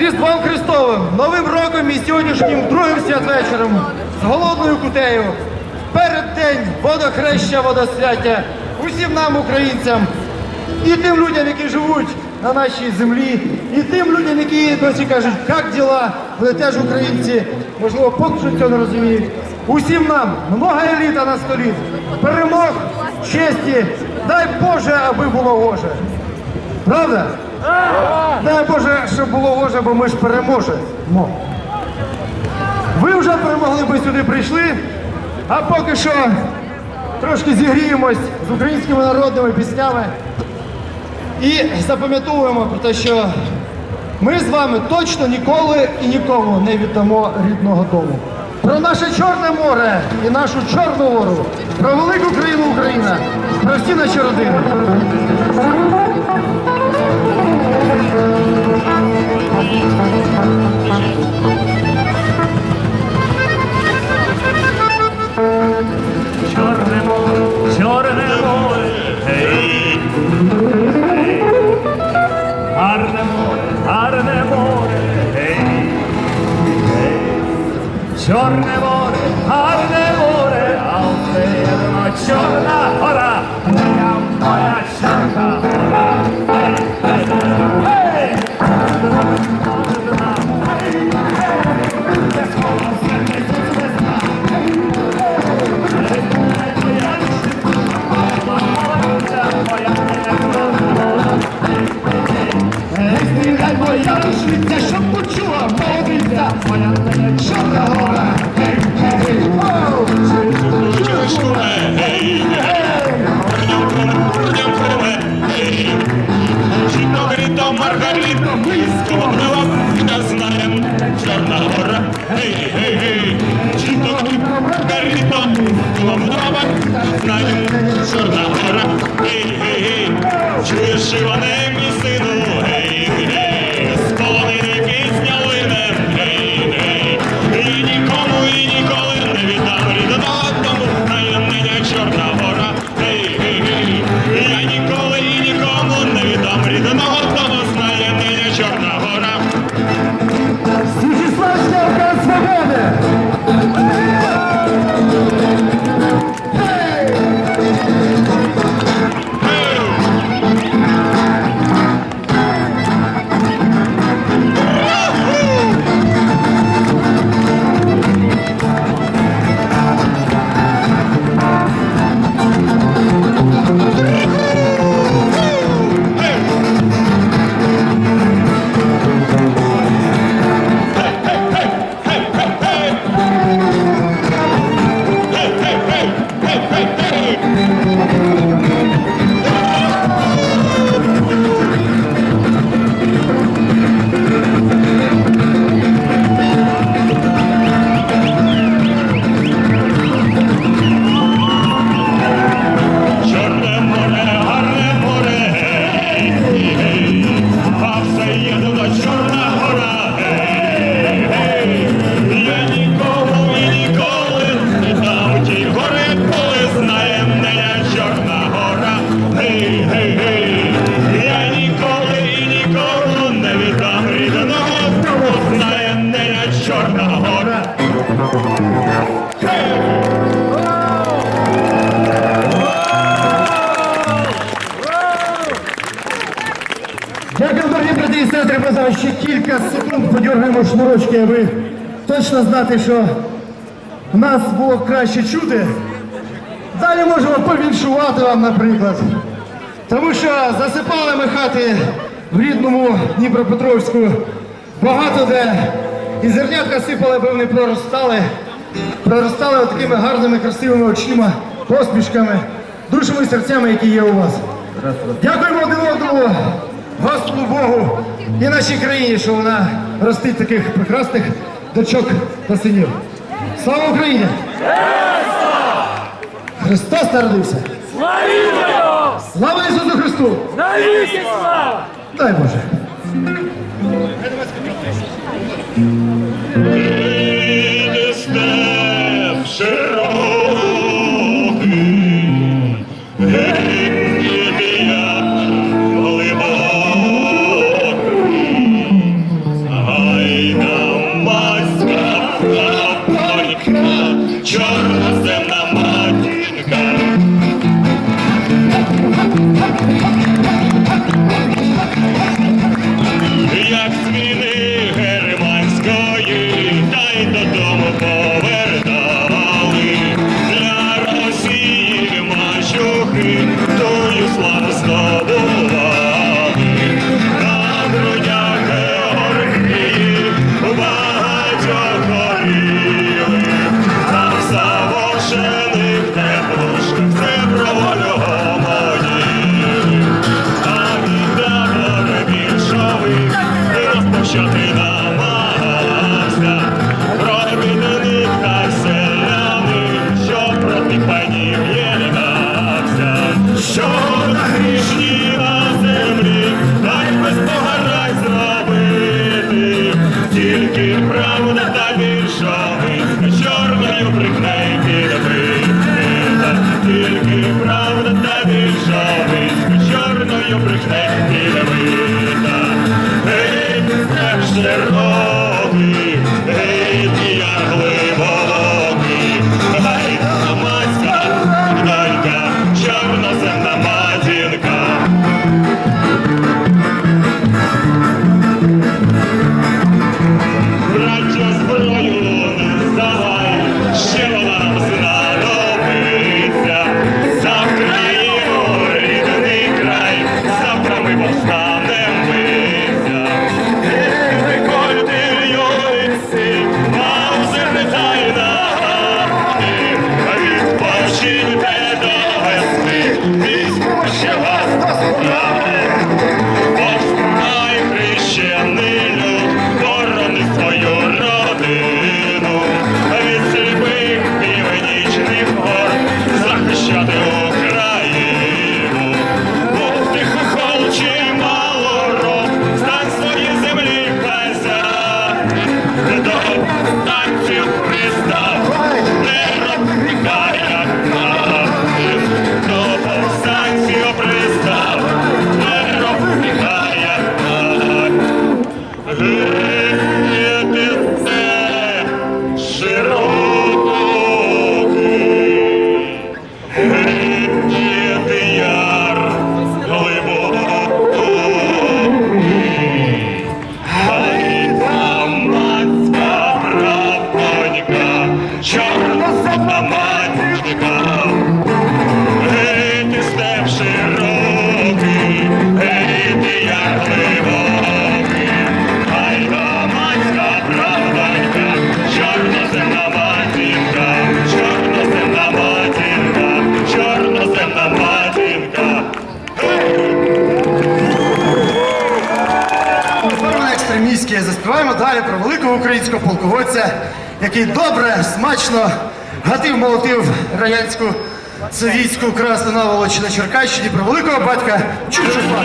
Різдвом Христовим, Новим роком і сьогоднішнім другим святвечором з голодною кутею. Переддень водохреща, водосвяття усім нам, українцям, і тим людям, які живуть на нашій землі, і тим людям, які досі кажуть, як діла, вони теж українці, можливо, поки що цього не розуміють. Усім нам много еліта на столі, перемог, честі, дай Боже, аби було гоже. Правда? Дай Боже, щоб було гоже, бо ми ж переможемо. Ви вже перемогли, ми сюди прийшли, а поки що трошки зігріємось з українськими народними піснями і запам'ятовуємо про те, що ми з вами точно ніколи і нікому не віддамо рідного дому. Про наше Чорне море і нашу Чорну гору, про велику країну Україна, про всі наші родини. Чорне море, чорне море, гей, гей. гарне море, гарне море, гей, гей. чорне море, гарне море, а все одно чорна гора, моя, ще кілька секунд подергаємо шнурочки, аби точно знати, що нас було краще чути. Далі можемо повіншувати вам, наприклад. Тому що засипали ми хати в рідному Дніпропетровську багато де. І зернятка сипали, аби вони проростали. Проростали такими гарними, красивими очима, посмішками, душами і серцями, які є у вас. Дякуємо один одному, Господу Богу і нашій країні, що вона ростить таких прекрасних дочок та синів. Слава Україні! Христос народився! Слава Ісусу Христу! Слава! Дай Боже! Shakira. Розповідаємо далі про великого українського полководця, який добре, смачно гатив, молотив радянську совітську красну наволоч на Черкащині, про великого батька Чучупа.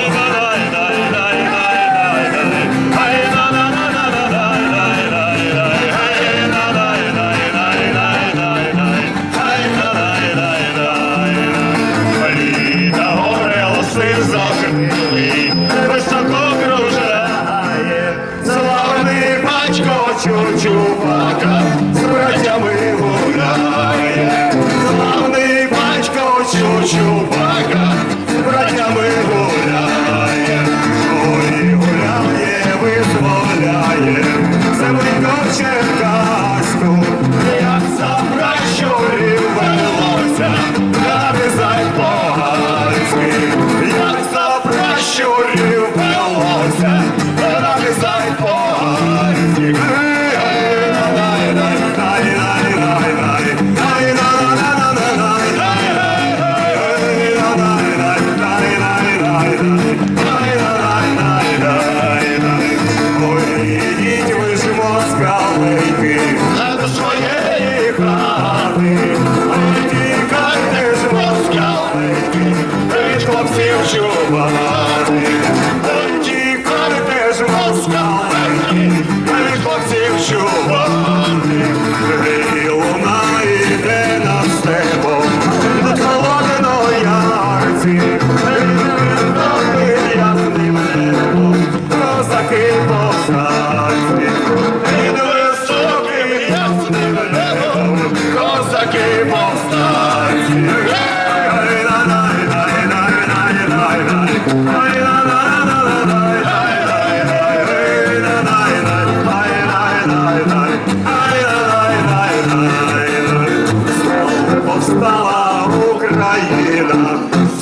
救吧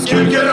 Kırkeler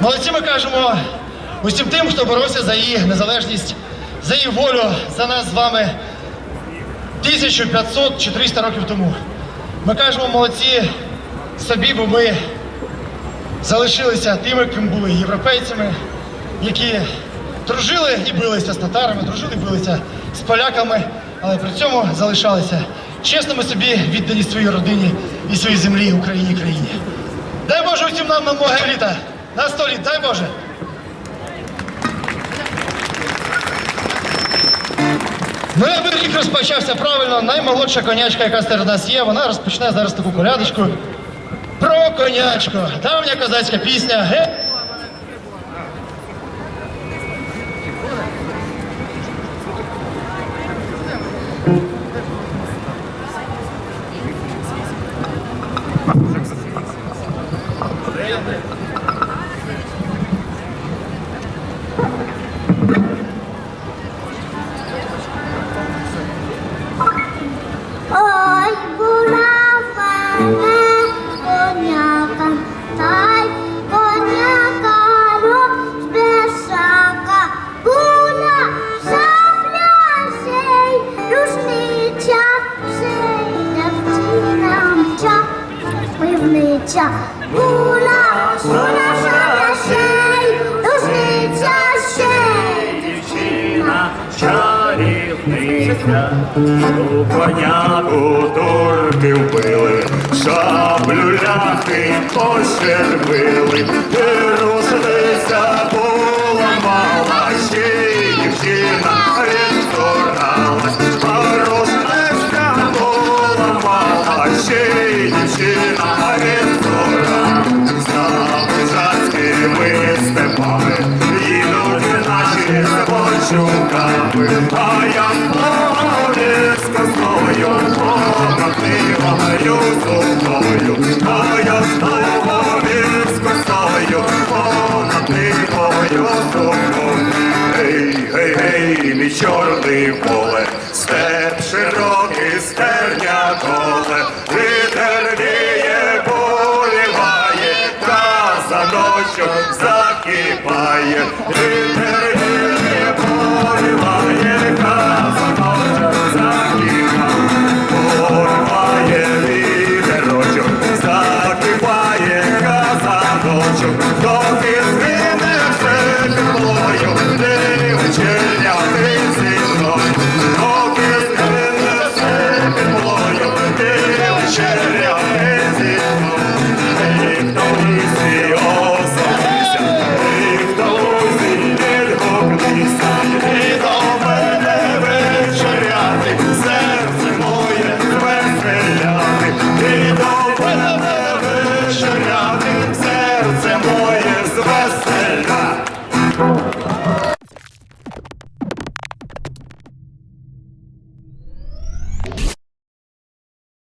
Молодці ми кажемо усім тим, хто боровся за її незалежність, за її волю, за нас з вами 1500 чи 300 років тому. Ми кажемо молодці собі, бо ми залишилися тими, ким були європейцями, які дружили і билися з татарами, дружили і билися з поляками, але при цьому залишалися чесними собі, віддані своїй родині і своїй землі, Україні, країні. Дай Боже усім нам на многе літа, на сто літ, дай Боже! Ну, аби рік розпочався правильно, наймолодша конячка, яка серед нас є, вона розпочне зараз таку колядочку про конячку. Давня козацька пісня. Ге. Була, була шапля сей, рушниця сей, Дівчина чарівниця, у коняку турки вбили, шаблю ляхи пощербили, і рушниця поламала, ще спочуками, а я мовлю з косою, понад зубою, а я з косою, понад зубою. Гей, гей, гей, мій чорний поле, степ широкий, стерня коле, вітер віє, поліває, казаночок закипає,